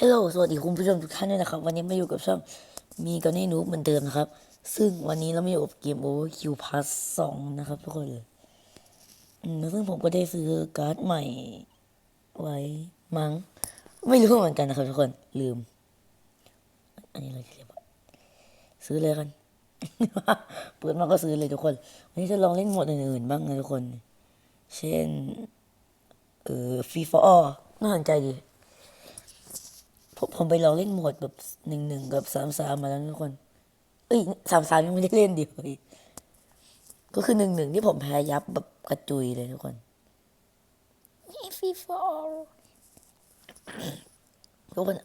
ฮัลโหลสวัสดีคุณผู้ชมทุกท่านด้วยนะครับ วันนี้มาอยู่กับช่องมีกับนี่นูบเหมือนเดิมนะครับ ซึ่งวันนี้เราไมาอยู่กับเกม Overkill Plus 2นะครับทุกคนเลยซึ่งผมก็ได้ซื้อการ์ดใหม่ไว้มั้ง ไม่รู้เหมือนกันนะครับทุกคนลืม อันนี้อะไรที่เรียกว่าซื้อเลยกัน เปิดมาก็ซื้อเลยทุกคน วันนี้จะลองเล่นโหมดอื่นๆบ้างนะทุกคน เช่น เออฟีฟอร์น่าสนใจดี ผมผมไปลองเล่นโหมดแบบหนึ่งหนึ่งกับสามสามมาแล้วนะทุกคน เอ้ยสามสามยังไม่ได้เล่นดิเฮ้ยก็คือหนึ่งหนึ่งที่ผมแพ้ยับแบบกระจุยเลยทุกคนนี่ฟีฟอร์ทุกคน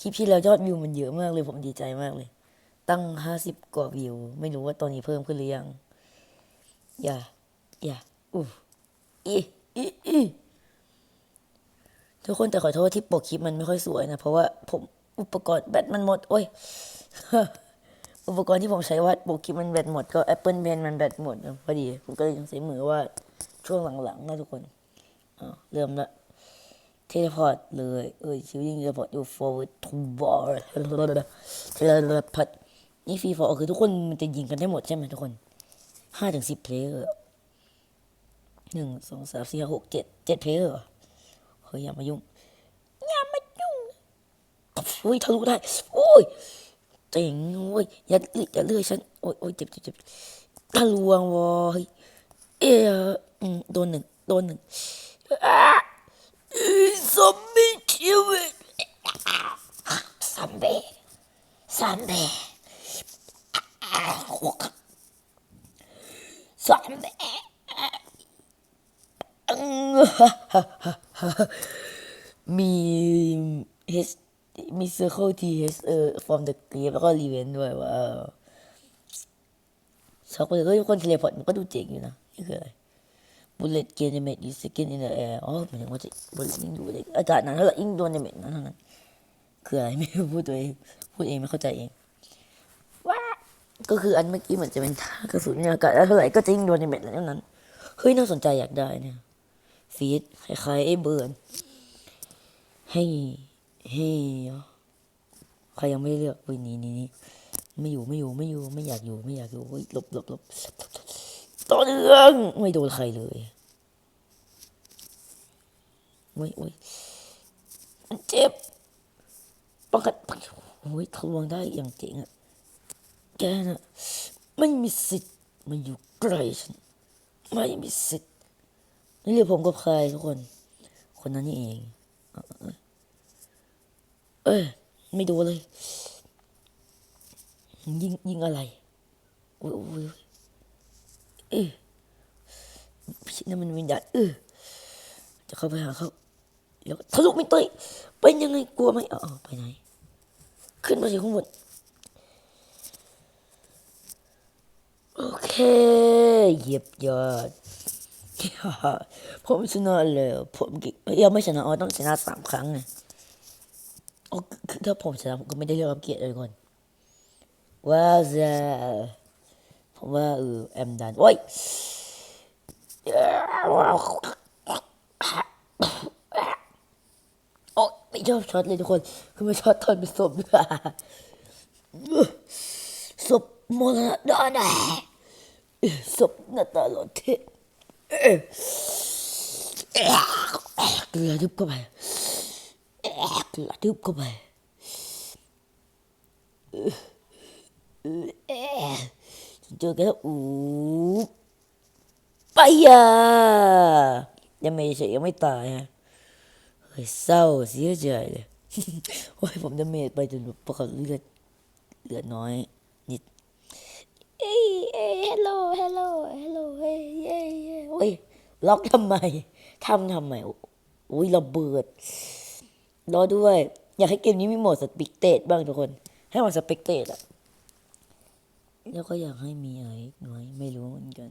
คลิปที่แล้วยอดวิวมันเยอะมากเลย ผมดีใจมากเลย ตั้งห้าสิบกว่าวิว ไม่รู้ว่าตอนนี้เพิ่มขึ้นหรือยัง อย่า อย่าอู้อีอีอี ทุกคนแต่ขอโทษที่ปกคลิปมันไม่ค่อยสวยนะ เพราะว่าผมอุปกรณ์แบตมันหมด โอ้ย อุปกรณ์ที่ผมใช้วาดปกคลิปมันแบตหมด ก็ Apple Pen มันแบตหมดพอดี ผมก็เลยต้องใช้มือวาดช่วงหลังๆนะทุกคนเริ่มละเทเลพอร์ตเลยเอ้ยชิวยิงเทเลพอร์ต you forward to bar เทเลพอร์ตนี่ฟรีฟอร์คือทุกคนมันจะยิงกันได้หมดใช่ไหมทุกคนห้าถึงสิบเพลย์หนึ่งสองสามสี่ห้าหกเจ็ดเจ็ดเพลย์เหรอ เฮ้ยอย่ามายุ่งอย่ามายุ่งอุ้ยทะลุได้ โอ้ยเจ๋งโอ้ยอย่าอย่าเลื่อยฉันโอ้ยโอ้ยเจ็บเจ็บเจ็บทะลวงวอเฮ้ยเออโดนหนึ่งโดนหนึ่งอะอีซอมบี้ชีวิตซอมบี้ซอมบี้อะหัวกซอมบี้อื มีเฮสมีเซอร์เคิลทีเฮสเออฟอร์มเดอะเกรฟแล้วก็รีเวนด้วยว่าช็อกไปเลยเฮ้ยคนเทเลพอร์ตมันก็ดูเจ๋งอยู่นะ นี่คืออะไรบุลเลตเกนเมตยูสกินอินเดอร์แอร์อ๋อหมายถึงว่าจะบุลเลตยิ่งดูเลยอากาศนั้นเท่าไหร่ยิ่งโดนเดเมตนั้นเท่านั้น คืออะไรไม่รู้พูดตัวเอง พูดเองไม่เข้าใจเองว้าก็คืออันเมื่อกี้เหมือนจะเป็นท่ากระสุนในอากาศแล้วเท่าไหร่ก็จะยิ่งโดนเดเมตนั้นเท่านั้น เฮ้ยน่าสนใจอยากได้เนี่ย ฟีดคล้ายๆไอ้เบิร์นให้ให้ใครยังไม่เลือกวินี้นี้นี่ไม่อยู่ไม่อยู่ไม่อยู่ไม่อยากอยู่ไม่อยากอยู่ยหลบหลบหลบต่อเนื่องไม่โดนใครเลยโอ้ยโอ้ยมันเจ็บป้องกันป้องกันโอ้ยทะลวงได้อย่างเจ๋งอะแกน่ะไม่มีสิทธิ์มาอยู่ใกล้ฉันไม่มีสิทธิ์ นี่เรียกผมกับใครทุกคน คนนั้นนี่เอง เอ้ยไม่ดูเลย ยิงยิงอะไรโอ้ยอ้ยโอ้ยเอ้ยพี่นั่นมันวิญญาณเออจะเข้าไปหาเขาแล้วทะลุไม่ต่อยเป็นยังไงกลัวไหมอ๋อไปไหน ขึ้นมาสิข้างบนโอเค เยียบยอด ผมชนะเลยผมกิยังไม่ชนะอ๋อต้องชนะสามครั้งไงโอ้คือถ้าผมชนะผมก็ไม่ได้เลือกอัปเกรดเลยก่อนว้าวจ้าผมว่าเออแอมดันโอ้ยโอ้ยไม่ชอบช็อตเลยทุกคน คือไม่ชอบตอนเป็นศพด้วยศพมรณะดอนแหศพหน้าตาหลอนเทะ เกลือทึบเข้าไปเกลือทึบเข้าไปเจอกันแล้วอู้ไปอะยังไม่เฉยยังไม่ตายฮะเฮ้ยเศร้าเสียใจเลยโอ้ยผมดาเมจไปจนแบบประกอบเลือดเลือดน้อย เอ้ยเอ้ยฮัลโหลฮัลโหลฮัลโหลเฮ้ยเย้ย้โอ้ยล็อกทำไมทำทำไมโอ้ยระเบิดรอด้วย อยากให้เกมนี้มีโหมดสปิกเตตบ้างทุกคน ให้มันสปิกเตตอะแล้วก็อยากให้มีอะไรอีกหน่อยไม่รู้เหมือนกัน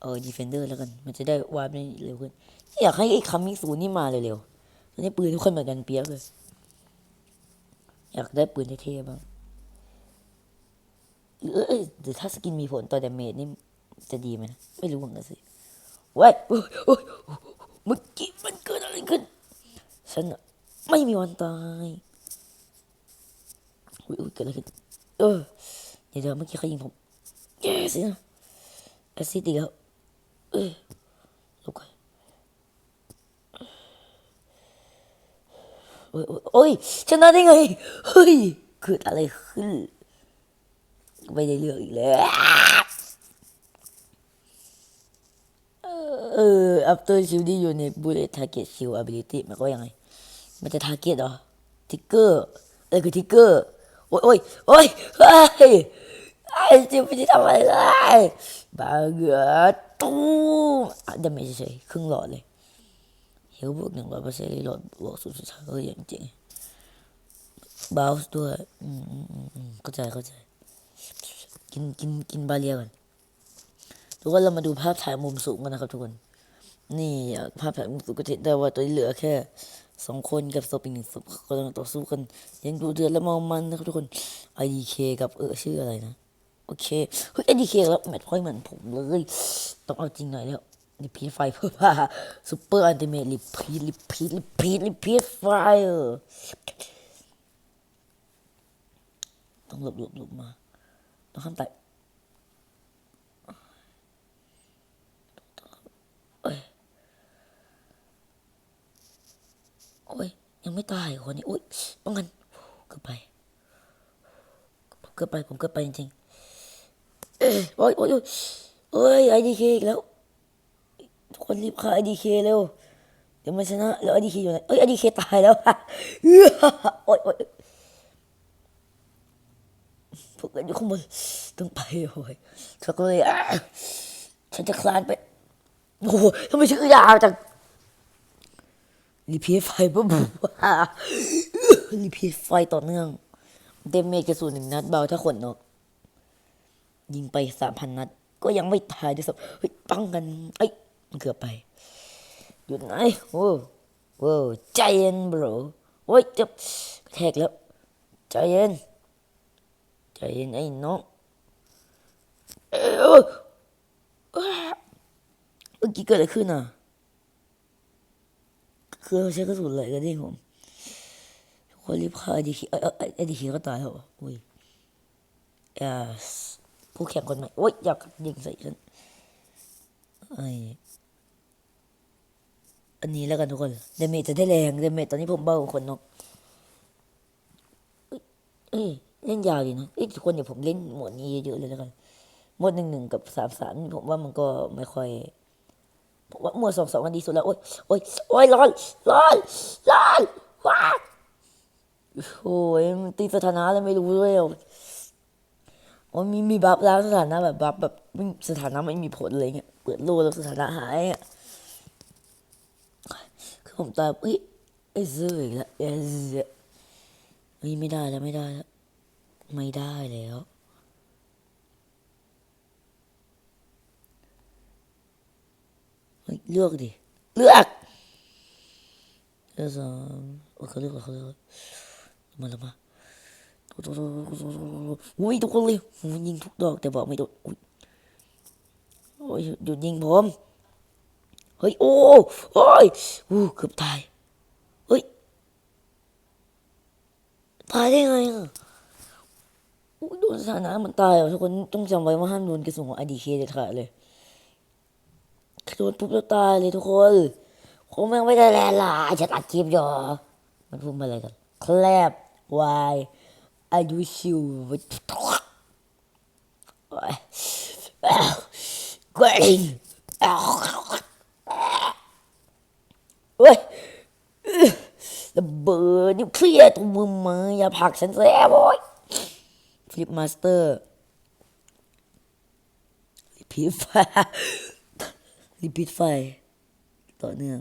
เออดีเฟนเดอร์แล้วกัน มันจะได้วาดได้เร็วขึ้น อยากให้ไอ้คัมมิ่งซูนี่มาเร็วๆตอนนี้ปืนทุกคนเหมือนกันเปียกเลย อยากได้ปืนเท่ๆบ้าง หรือเอ้ยหรือถ้าสกินมีผลต่อดาเมจนี่จะดีไหมนะไม่รู้เหมือนกันสิเว้ยโอ้ยเมื่อกี้มันเกิดอะไรขึ้น ฉันไม่มีวันตายอุ้ยเกิดอะไรขึ้น เออเดี๋ยวเมื่อกี้เขายิงผมแย่สินะแอสซิดอีกแล้วเออลุกไปโอ้ยโอ้ยโอ้ยชนะได้ไง เฮ้ยเกิดอะไรขึ้น ไม่ได้เลือกอีกแล้วเออ after shielding unit bullet target shield ability มายความว่ายังไง มันจะ target เหรอทิกเกอร์เออคือทิกเกอร์โอ้ยโอ้ยโอ้ยเฮ้ยไอ้จิมไม่ได้ทำอะไรเลยบาเกือตู้อะดาเมจเฉยครึ่งหลอดเลยเฮลบวกหนึ่งร้อยเปอร์เซ็นต์หลอดบวกสุดสุดท้ายก็อย่างจริงบาวส์ด้วยอืมอืมอืมอืมเข้าใจเข้าใจ กินกินกินบาเรียก่อนทุกคนเรามาดูภาพถ่ายมุมสูงกันนะครับทุกคน นี่ภาพถ่ายมุมสูงก็จะเห็นได้ว่าตัวนี้เหลือแค่สองคนกับศพอีกหนึ่งศพกำลังต่อสู้กันยังดูเดือดและเมามันนะครับทุกคน IDK กับเออชื่ออะไรนะ โอเคเฮ้ย IDK แล้วแมทพอยต์เหมือนผมเลยต้องเอาจริงหน่อยแล้วรีพีทไฟเพื่อว่าซูเปอร์อันติเมทรีพีทรีพีทรีพีทรีพีทไฟต้องหลบหลบหลบมา ต้องข้ามไต่โอ้ย ยังไม่ตายคนนี้โอ้ยป้องกันเกือบไปเกือบไป ผมเกือบไปจริงๆโอ้ยโอ้ยโอ้ยไอดีเคอีกแล้ว ทุกคนรีบฆ่าไอดีเคเร็ว เดี๋ยวมันชนะ แล้วไอดีเคอยู่ไหนเอ้ยไอดีเคตายแล้วโอ้ยโอ้ย พวกกันอยู่ข้างบนต้องไปโอ้ยชันก็เลยฉันจะคลานไปโอ้โหทำไมชื่อยาวจังรีพีทไฟปุ๊บว้ารีพีทไฟต่อเนื่อง เดเมจกระสุนหนึ่งนัดเบาถ้าขนนก ยิงไปสามพันนัด ก็ยังไม่ตายด้วยซ้ำเฮ้ยปังกันเอ้ยมันเกือบไปหยุดไหนโอ้โว้ใจเย็นบรโอ้ยจะแทกแล้ว ใจเย็น ใจเย็นไอ้น้องเอ้ยเมื่อกี้เกิดอะไรขึ้นอะคือใช้กระสุนอะไรกันที่ผมคนรีบฆ่าไอดีคีเออไอดีคีก็ตายเหรออุ้ยเอสผู้แข่งคนใหม่โอ้ยอยากยิงใส่ฉันไออันนี้แล้วกันทุกคนเดเมจจะได้แรงเดเมจตอนนี้ผมเบากว่าคนนกเอ้ย เล่นยาวดีนะเอ้ทุกคนเดี๋ยผมเล่นหมวดนี้เยอะๆเลยแล้วกันหมวดหนึ่งหนึ่งกับสามสามผมว่ามันก็ไม่ค่อยผมว่าหมวดสองสองอันดีสุดแล้วโอ้ยโอ้ยโอ้ยร้อนร้อนร้อนว้าโอ้ยมันตีสถานะแล้วไม่รู้ด้วยอะโอ้ยมีมีบัฟแล้วสถานะแบบบัฟแบบสถานะไม่มีผลอะไรเงี้ยเปิดโลแล้วสถานะหายอะคือผมตายเฮ้ยไอ้เซออีกแล้วไอ้เซอร์เฮ้ยไม่ได้แล้วไม่ได้แล้ว ไม่ได้แล้วเฮ้ยเลือกดิ เลือกเลือกสามโอ้เขาเลือกเขาเลือกมาแล้วมาอุ้ยทุกคนเลยยิงทุกดอกแต่บอกไม่โดนโอ้ยหยุดยิงผมเฮ้ยโอ้โอ้ยอู้เกือบตายเฮ้ยตายได้ไงอะ โดนสถานะมันตายอะทุกคนต้องจำไว้ว่าห้ามโดนกระสุนของอดีเคเด็ดขาดเลยโดนปุ๊บแล้วตายเลยทุกคนคงไม่ได้แลนล่ะจะตัดคลิปอยู่มันพูดมาอะไรกันแคลบวายอายุชิวกริงเว้ยระเบิดนิวเคลียร์ตัวมือมืออย่าผักฉันแซ่บโอ้ย ลิปมาสเตอร์ผีฟ้ารีพีทไฟ ต่อเนื่อง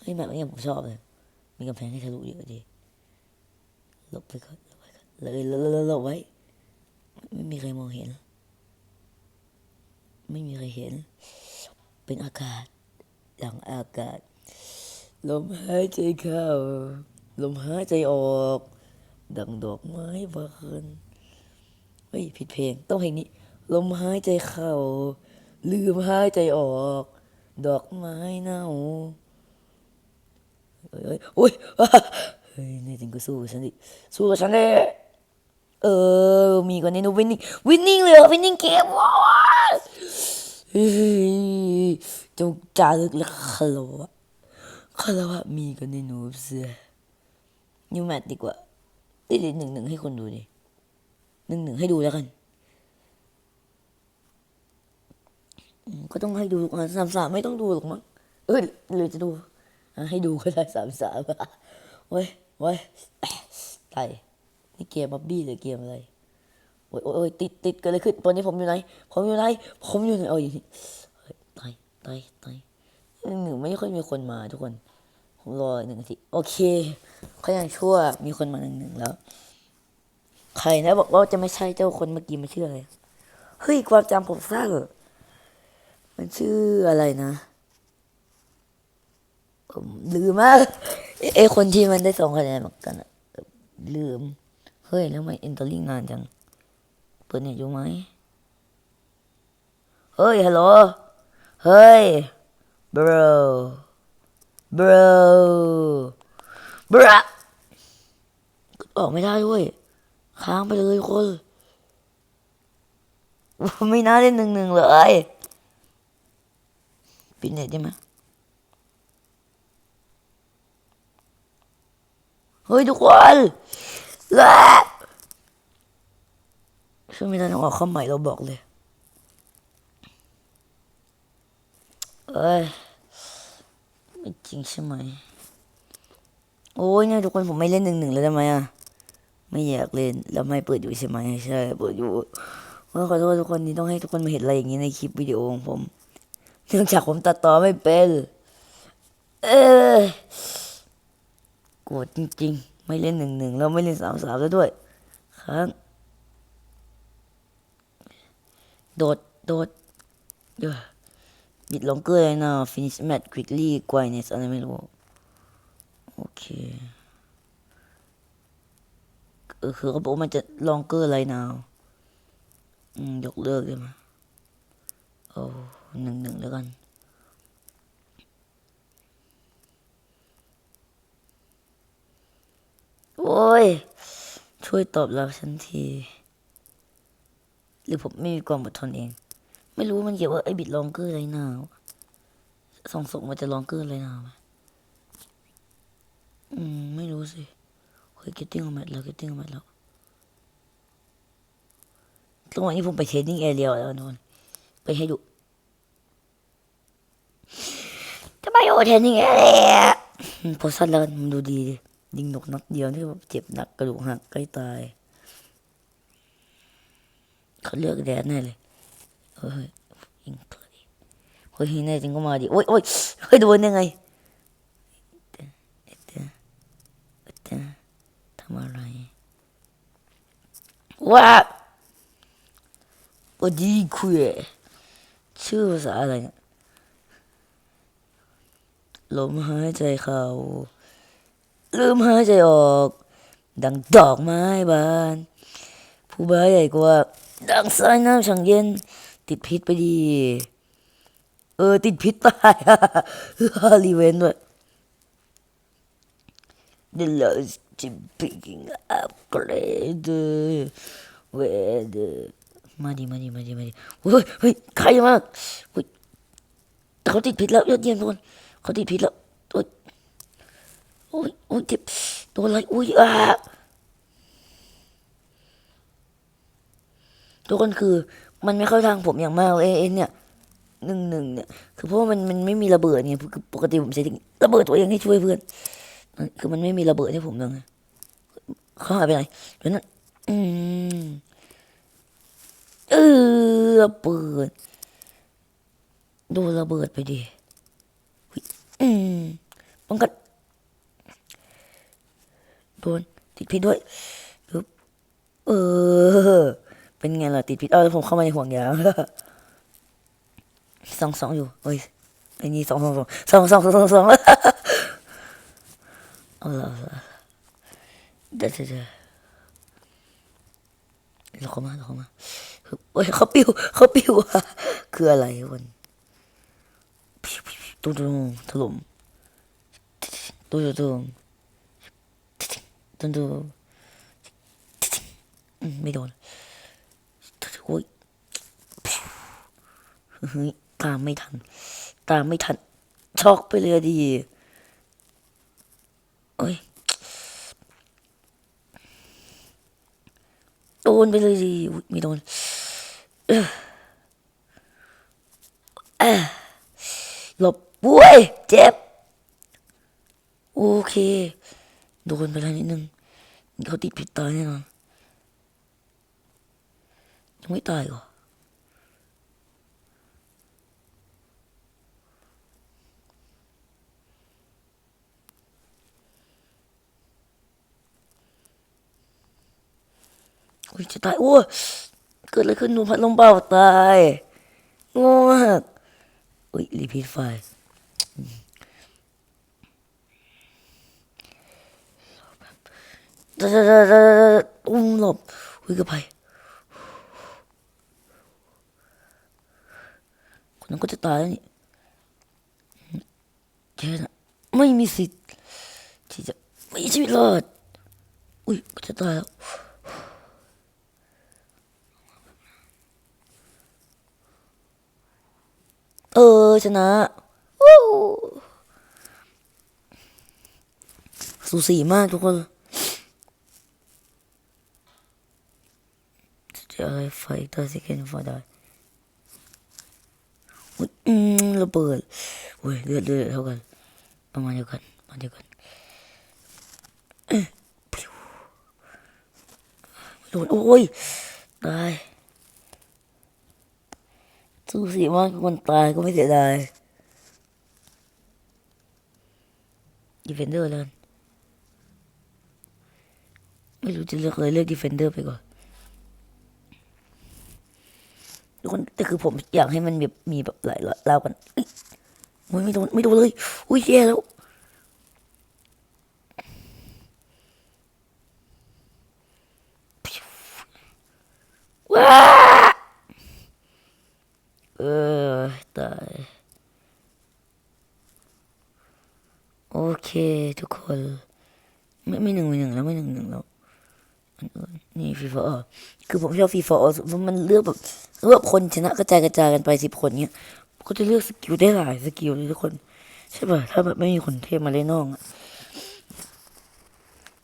เฮ้ยแบบนี้ผมชอบเลยมีกำแพงให้ทะลุเยอะดีหลบไปก่อนหลบไปก่อนเลยลลบหลบไว้ ไม่มีใครมองเห็น ไม่มีใครเห็น เป็นอากาศ หลังอากาศ ลมหายใจเข้า ลมหายใจออก ดังดอกไม้บานเฮ้ยผิดเพลง ต้องเพลงนี้ ลมหายใจเข้า ลืมหายใจออก ดอกไม้เน่าเฮ้ยโอ้ยเฮ้ยนี่ถึงก็สู้กับฉันดิสู้กับฉันเลยเออ มีกว่านี้นะวินนิ่งวินนิ่งเลยเหรอวินนิ่งเกมว้าวเฮ้ยจงจารึกและคารวะคารวะมีกว่านี้นูเสือนิวแมทดีกว่า เอ้ยหนึ่งหนึ่งให้คนดูดิหนึ่งหนึ่งให้ดูแล้วกัน ก็ต้องให้ดูสามสามไม่ต้องดูหรอกมั้งเออหรือจะดู ให้ดูก็ได้สามสามเว้ยเว้ยตายนี่เกมบับบี้หรือเกมอะไรโอ้ยโอ้ยติดติดเกิดอะไรขึ้นตอนนี้ผมอยู่ไหน ผมอยู่ไหน ผมอยู่ไหนโอ้ยเฮ้ยตายตายตายหนึ่งหนึ่งไม่ค่อยมีคนมาทุกคน ผมรอหนึ่งนาทีโอเค เขายังชั่วมีคนมาหนึ่งหนึ่งแล้ว ใครนะบอกว่าจะไม่ใช่เจ้าคนเมื่อกี้มันชื่ออะไรเฮ้ยความจำผมสั้นมันชื่ออะไรนะผมลืมมากไอคนที่มันได้สองคะแนนเหมือนกันอะลืม เฮ้ย แล้วทำไมเอนเตอร์ลิงนานจัง เปิดเน็ตอยู่ไหม เฮ้ย ฮัลโหล เฮ้ย bro bro bro ออกไม่ได้ด้วย ค้างไปเลยคนไม่น่าเล่นหนึ่งหนึ่งเลยปิดเน็ตได้ไหมเฮ้ยทุกคนละช่วยไม่ได้ต้องออกข้าใหม่เราบอกเลยเอ้ย ไม่จริงใช่ไหม โอ้ยเนี่ยทุกคนผมไม่เล่นหนึ่งหนึ่งแล้วได้ไหมอะ ไม่อยากเล่นแล้วไม่เปิดอยู่ใช่ไหมใช่เปิดอยู่เออขอโทษทุกคนนี่ต้องให้ทุกคนมาเห็นอะไรอย่างนี้ในคลิปวิดีโอของผมเนื่องจากผมตัดต่อไม่เป็นเออโกรธจริง ๆ ไม่เล่นหนึ่งหนึ่งแล้วไม่เล่นสามสามแล้วด้วยครั้งโดดโดดเดี๋ยวบิดลงเกอร์เลยนะ finish match quickly quietness อะไรไม่รู้ โอเคเออคือเขาบอกมันจะลองเกอร์อะไรนะอืมยกเลิกได้ไหมโอ้หนึ่งหนึ่งแล้วกัน โอ้ย ช่วยตอบเราฉันที หรือผมไม่มีความอดทนเอง ไม่รู้มันเกี่ยวว่าไอ้บิดลองเกอร์อะไรนาวส่องส่งมันจะลองเกอร์อะไรนาวไหม อืม ไม่รู้สิเฮ้ยเกตติ้งออกมาแล้วเกตติ้งออกมาแล้วตรงนี้ผมไปเทรนนิ่งแอเรียแล้วนนไปให้ดูจะไปอเทรนนิ่งแอเรียพอสั้นแล้วมันดูดีดิยิงนกนัดเดียวที่แบบเจ็บหนักกระดูกหักใกล้ตายเขาเลือกแดนแน่เลยเฮ้ยยิงเกิดดิเฮ้ยแน่จริงก็มาดิโอ้ยโอ้ยเฮ้ยโดนยังไงเอ๊ะเอ๊ะเอ๊ะ เอ๊ะทำอะไรว้าโอ้ดีคุยชื่อภาษาอะไรลมหายใจเข้าลืมหายใจออก ดังดอกไม้บาน ผู้บ้าใหญ่กว่า ดังสายน้ำช่างเย็น ติดพิษไปดี เออ ติดพิษตายฮาริเวนด้วย The lost picking up grade with มาดิมาดิมาดิมาดิเฮ้ยเฮ้ยใครมากเฮ้ยเขาติดพิษแล้วยอดเยี่ยมทุกคนเขาติดพิษแล้วโอ้ยโอ้ยโอ้ยเจ็บโดนอะไรอุ้ยอะทุกคนคือมันไม่เข้าทางผมอย่างมากเลยเอ็นเนี่ยหนึ่งหนึ่งเนี่ยคือเพราะว่ามันมันไม่มีระเบิดเนี่ยปกติผมใช้ระเบิดตัวเองให้ช่วยเพื่อน คือมันไม่มีระเบิดให้ผมเลยเขาหายไปไหนเดี๋ยวนั้นอืมเออระเบิดโดนระเบิดไปดิอืมป้องกันโดนติดพิษด้วยปึ๊บเออ เป็นไงล่ะติดพิษเออผมเข้ามาในห่วงยางสองสองอยู่เอ้ยไอ้นี่สองสองสองสองสองสองสอง เอาละเอาละเดี๋ยวเดี๋ยวเลขมาเราเข้ามาเฮ้ยเขาปิ้วเขาปิ้วอะคืออะไรวันตุ้งตุ้งถล่มตุ้มตุ้มตุ้มตุ้มไม่โดนโอ้ยตามไม่ทัน ตามไม่ทันช็อกไปเลยดี โอ้ยโดนไปเลยดิม่โดนหลบบุ้ยเจ็บ โอเค โดนไปแล้วนิดนึงเขาติดผิดตายแน่นอนยังไม่ตายเหรอ อ้ยจะตายโอ้ยเกิดอะไรขึ้นดูพัดลมเป่าตายงงมากอุ้ยรีพีทไฟล์อุ้มหลบอุ้ยกระไปคนนั้นก็จะตายแล้วนี่แค่น่ะไม่มีสิทธิ์ที่จะมีชีวิตรอดอุ้ยก็จะตายแล้ว เออชนะวู้สูสีมากทุกคนจะอะไรไฟตัวสิเคนฟอได้อุ๊ยอืมระเบิดโอ้ยเลือดเลือดเท่ากันประมาณเดียวกันประมาณเดียวกันโดนโอ้ยตาย สูสีมากคนตายก็ไม่เสียดายดีเฟนเดอร์แล้วกันไม่รู้จะเลือกเลยเลือกดีเฟนเดอร์ไปก่อนทุกคนแต่คือผมอยากให้มันแบบมีแบบหลายราวกันอ้ยโอ้ยไม่โดนไม่โดนเลย อุ้ยแย่แล้วว้า เออตายโอเค ทุกคน ไม่ไม่หนึ่งไม่หนึ่งแล้วไม่หนึ่งหนึ่งแล้วนี่ฟีฟอคือผมชอบฟีฟอมันเลือกแบบเลือกคนชนะกระจายกระจายกันไปสิบคนเนี้ยก็จะเลือกสกิลได้หลายสกิลเลยทุกคน ใช่ป่ะถ้าแบบไม่มีคนเทพมาเล่นน้องอะ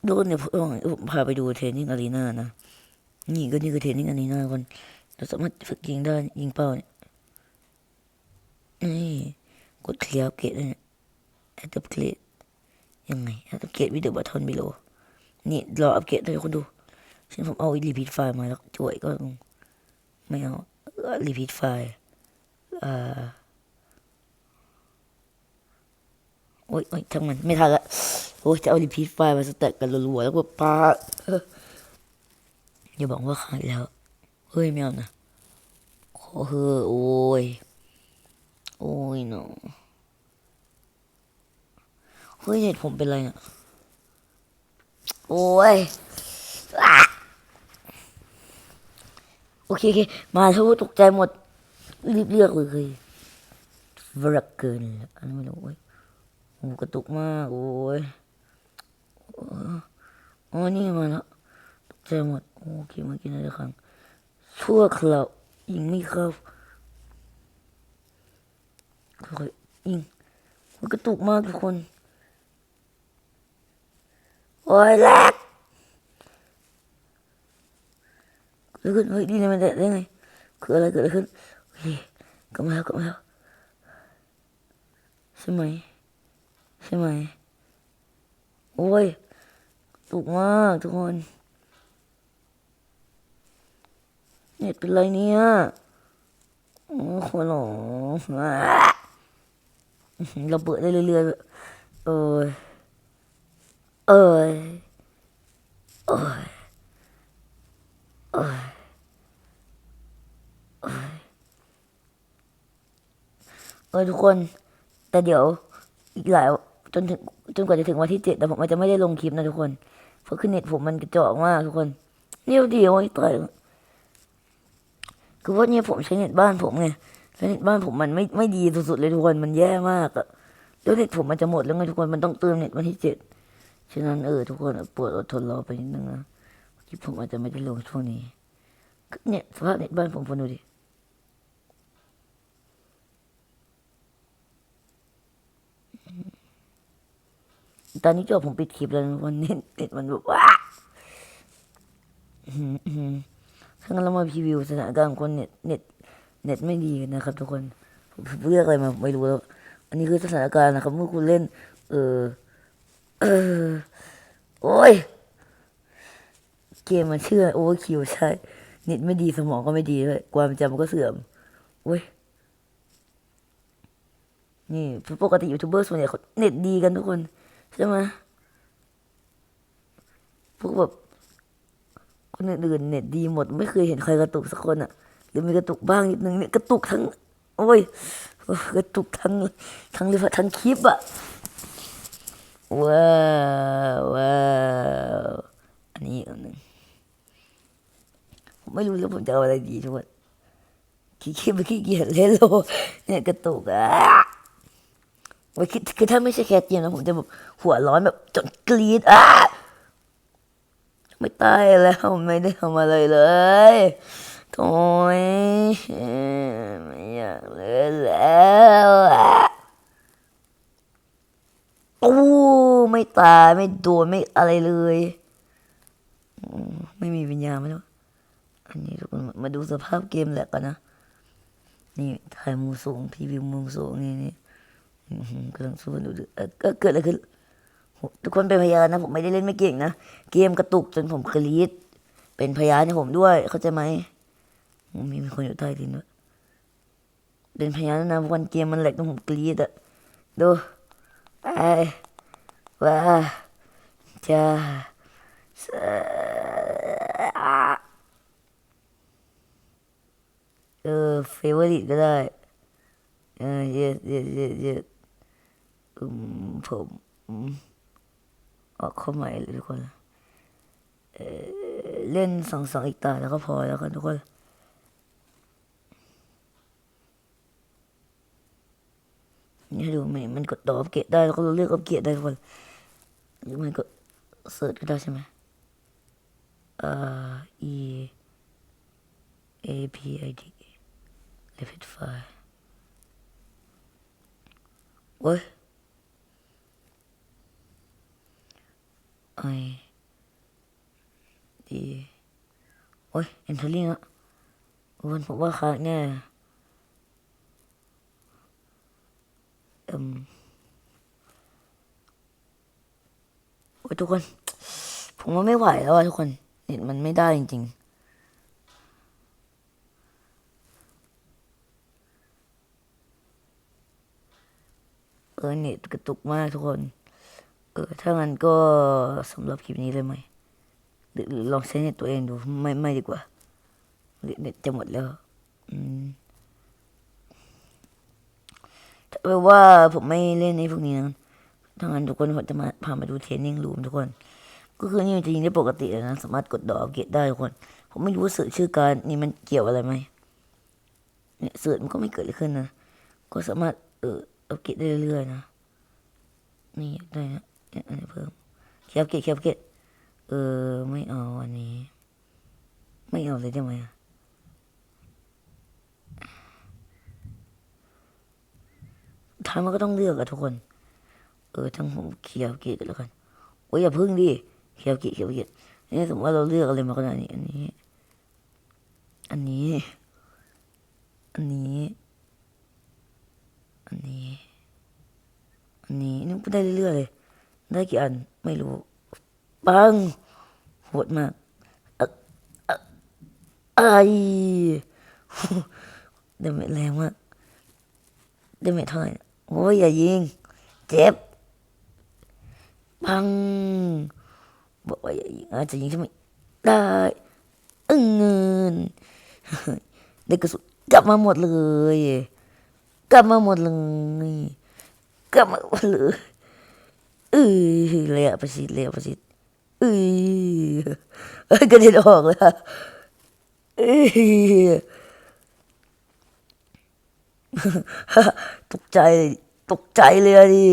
โดนเนี่ยผมผมพาไปดูเทรนนิ่งอารีนานะนี่ก็นี่คือเทรนนิ่งอารีนาคนเราสามารถฝึกยิงได้ยิงเป้าเนี่ย นี่กดเคลียร์เกตเนี่ยแอดดับเกตยังไงแอดดับเกตวิดีโอบัตทอนบิโลนี่รออัปเกรดเลยคนดูฉันผมเอารีพีทไฟล์มาแล้วจ่วยก็ไม่เอารีพีทไฟล์อ่าโอ้ยโอ้ยทั้งมันไม่ทันละโอ้ยจะเอารีพีทไฟล์มาสแต็กกันรัวๆแล้วก็ปาอออย่าบอกว่าขาดแล้ว เฮ้ยไม่เอานะขอเฮ้อโอ้ย โอ้ยเนาะเฮ้ยเน็ตผมเป็นไรเนี่ยโอ้ยโอเคโอเคมาเถอะตกใจหมด รีบเลือกเลยเวรักเกินอันนี้ไม่รู้เว้ยโอ้กระตุกมาก โอ้ยอ๋อนี่มาแล้วตกใจหมด โอเคมากินอะไรครั้งชั่วคราวยิงไม่เข้า ค่อยๆยิงมันกระตุกมากทุกคน โอ้ยแลกเกิดขึ้นเฮ้ยนี่มันได้ได้ไงคืออะไรเกิดอะไรขึ้นเฮ้ยกลับมาแล้วกลับมาแล้วใช่ไหมใช่ไหมโอ้ยถูกมากทุกคนเน็ตเป็นไรเนี่ยโอ้โหหลงอะ เราเปิดได้เรื่อยๆเออเออเออเออทุกคน แต่เดี๋ยวอีกหลายจนถึงจนกว่าจะถึงวันที่เจ็ดแต่ผมอาจจะไม่ได้ลงคลิปนะทุกคน เพราะคือเน็ตผมมันกระจอกมากทุกคนเนี่ยดียวไอ้ตายคือว่าเนี่ยผมใช้เน็ตบ้านผมไง แล้วเน็ตบ้านผมมันไม่ไม่ดีสุดๆเลยทุกคนมันแย่มากอะแล้วเน็ตผมมันจะหมดแล้วไงทุกคนมันต้องเติมเน็ตวันที่เจ็ดฉะนั้นเออทุกคนปวดอดทนรอไปนิดนึงนะคลิปผมอาจจะไม่ได้ลงช่วงนี้เนี่ยสภาพเน็ตบ้านผมคนดูดิตอนนี้จบผมปิดคลิปแล้ววันเน็ตเน็ตมันแบบว้าอื้อหือถ้างั้นเรามาพรีวิวสถานการณ์คนเน็ตเน็ต เน็ตไม่ดีนะครับ ทุกคนผมเรียกอะไรมาไม่รู้แล้ว อันนี้คือสถานการณ์นะครับเมื่อคุณเล่น เออเออโอ้ยเกมมันชื่อโอเวอร์คิวใช่เน็ตไม่ดีสมองก็ไม่ดีด้วยความจำก็เสื่อมโอ้ยนี่ปกติยูทูบเบอร์ส่วนใหญ่เขาเน็ตดีกันทุกคน ใช่ไหมพวกแบบคนอื่นๆเน็ตดีหมด ไม่เคยเห็นใครกระตุกสักคนอะ หรือมีกระตุกบ้างนิดนึงเนี่ยกระตุกทั้ง โอ้ยกระตุกทั้งทั้งเลยทั้งคลิปอะว้าวว้าวอันนี้อันหนึ่งผมไม่รู้แล้วผมจะเอาอะไรดีทุกคนขี้เกียจไม่ขี้เกียจเล่นโลเนี่ยกระตุกอะว่าคือคือถ้าไม่ใช่แคสเกมนะผมจะแบบหัวร้อนแบบจนกรีดอะไม่ตายแล้วไม่ได้ทำอะไรเลย โถ่ยไม่อยากเล่นแล้วอะโอ้ไม่ตายไม่โดนไม่อะไรเลยไม่มีวิญญาณไหมล่ะอันนี้ทุกคนมาดูสภาพเกมแหละกันนะ นี่ถ่ายมุมสูงพีวิวมุมสูงนี่นี่กำลังสู้ดูดิเออก็เกิดอะไรขึ้นทุกคนเป็นพยานนะ ผมไม่ได้เล่นไม่เก่งนะ เกมกระตุกจนผมกรีดเป็นพยานให้ผมด้วยเข้าใจไหม มีมีคนอยู่ใต้ดินด้วยเป็นพยานนะวันเกมมันแหลกจนผมกรีดอะดูไอ้ว่าจะสเออเฟเวอริตก็ได้เออ yes yes yes yes อืมผมอืมออกข้าใหม่เลยทุกคนเออเล่นสองสองอีกตาแล้วก็พอแล้วกันทุกคน นี่ดูมันมันกดดอกเกตได้แล้วก็เลือกอัปเกรดได้ทุกคนหรือมันก็เสิร์ชก็ได้ใช่ไหมเอ่า e a p i d left it file โอ้ยไอดีโอ้ยเอนเทอร์ลิงอะวันผมว่าค้างแน่เอื มโอ้ยทุกคน ผมว่าไม่ไหวแล้วอะทุกคน เน็ตมันไม่ได้จริง ๆเออเน็ตกระตุกมากทุกคน เออ ถ้างั้นก็สำหรับคลิปนี้เลยไหมหรือลองใช้เน็ตตัวเองดู ไม่ไม่ดีกว่า เน็ตจะหมดแล้ว อืม แปลว่าผมไม่เล่นในพวกนี้นะถ้างั้นทุกคนผมจะมาพามาดูเทรนนิ่งรูมทุกคน ก็คือนี่มันจะยิงได้ปกติแล้วนะ สามารถกดดอกเกรดได้ทุกคน ผมไม่รู้ว่าสื่อชื่อการนี่มันเกี่ยวอะไรไหมเนี่ยสื่อมันก็ไม่เกิดอะไรขึ้นนะ ก็สามารถเอออัปเกรดได้เรื่อยๆนะ นี่ได้นะเอันนี้เพิ่มแคปเกตแคปเกตเออไม่เอาอันนี้ ไม่เอาเลยได้ไหมอะ ท้างมันก็ต้องเลือกอะทุกคน เออทั้งผมเคียวเกตกันแล้วกันโอ้ยอย่าพึ่งดิเคียวเกตเคียวเกตนี่สมมติว่าเราเลือกอะไรมาขนาดนี้ อันนี้ อันนี้ อันนี้ อันนี้ อันนี้นี่ก็ได้เรื่อยๆเลย ได้กี่อันไม่รู้ปังโหดมากอะอะไอเดเมจแรงมากเดเมจเท่าไหร่เนี่ย โอ้ยอย่ายิง เจ็บ ปังบอกว่าอย่ายิงอาจจะยิงใช่ไหมได้เอิงเงินได้กระสุนกลับมาหมดเลย กลับมาหมดเลย กลับมาหมดเลยเออเลยอะประสิทธิ์เลยอะประสิทธิ์เออเอ้ยกระเด็นออกเลยอะเออ ตกใจ ตกใจเลยอะดิ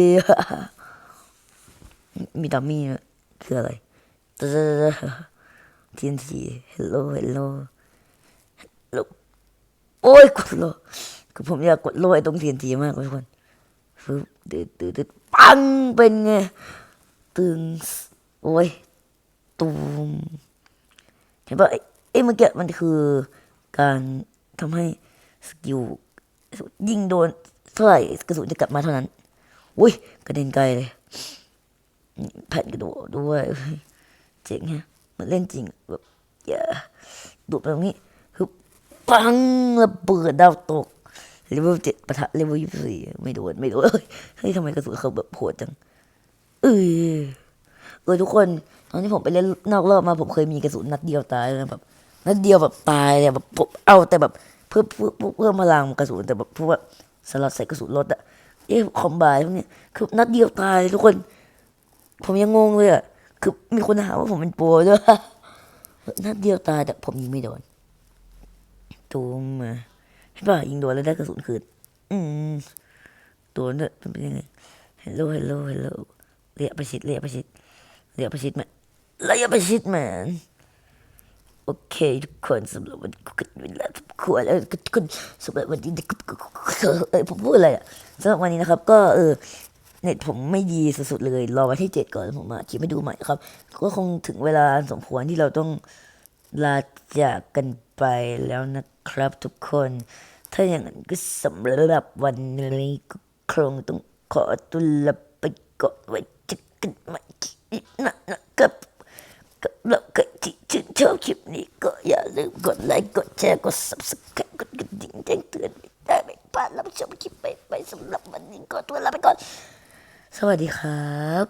มีดัมมี่คืออะไรทีนทีฮัลโหลฮัลโหลฮัลโหลโอ้ยกดโลคือผมอยากกดโลไอ้ตรงทีนทีมากเลยทุกคนฟึบตืดดืดปังเป็นไง ตึง โอ้ยตูมเห็นปะไอ้ไอ้เมื่อกี้มันคือการทำให้สกิล ยิงโดนเท่าไหร่กระสุนจะกลับมาเท่านั้นอุ้ยกระเด็นไกลเลยแผ่นกระโดดด้วยเจ๋งฮะมันเล่นจริงแบบอย่าดูดไปตรงนี้คือปังระเบิดดาวตกเลเวลเจ็ดปะทะเลเวลยี่สิบสี่ไม่โดนไม่โดนเฮ้ยทำไมกระสุนเขาแบบโหดจังเออเออทุกคนตอนที่ผมไปเล่นนอกรอบมาผมเคยมีกระสุนนัดเดียวตายเลยนะแบบนัดเดียวแบบตายเลยแบบผมเอาแต่แบบ พื่อเพื่อเพื่อเพื่อพลังกระสุนแต่แบบเพราะว่าสลัดใส่กระสุนรถอะเอ๊ะคอมบายพวกนี้คือนัดเดียวตายทุกคน ผมยังงงเลยอะคือมีคนหาว่าผมเป็นโปรด้วยนัดเดียวตายแต่ผมยิงไม่โดนตูมมาใช่ป่ะยิงโดนแล้วได้กระสุนคืนอืมโดนด้นเป็นยังไงฮัลโหลฮัลโหลฮัลโหลเรียกประชิดเรียกประชิดเรียกประชิดแมนเรียกประชิดแมน โอเคทุกคนสำหรับวันนี้ก็เวลาสมควรแล้วทุกคนสำหรับวันนี้เออผมพูดอะไรอะสำหรับวันนี้นะครับ ก็เออเน็ตผมไม่ดีสุดๆเลย รอวันที่เจ็ดก่อนผมมาคลิปให้ดูใหม่ครับ ก็คงถึงเวลาสมควรที่เราต้องลาจากกันไปแล้วนะครับทุกคน ถ้าอย่างนั้นก็สำหรับวันนี้ก็คงต้องขอตุลาไปก่อนไว้เจอกันใหม่คลิปหน้านะครับ เราเครที่ชื่นชอบคลิปนี้ก็อย่าลืมกดไลค์กดแชร์กด subscribe กดกระดิ่งแจ้งเตือนไม่ได้ไม่พลาดรับชมคลิปไปไปสำหรับวันนี้ก็ตัวลาไปก่อน สวัสดีครับ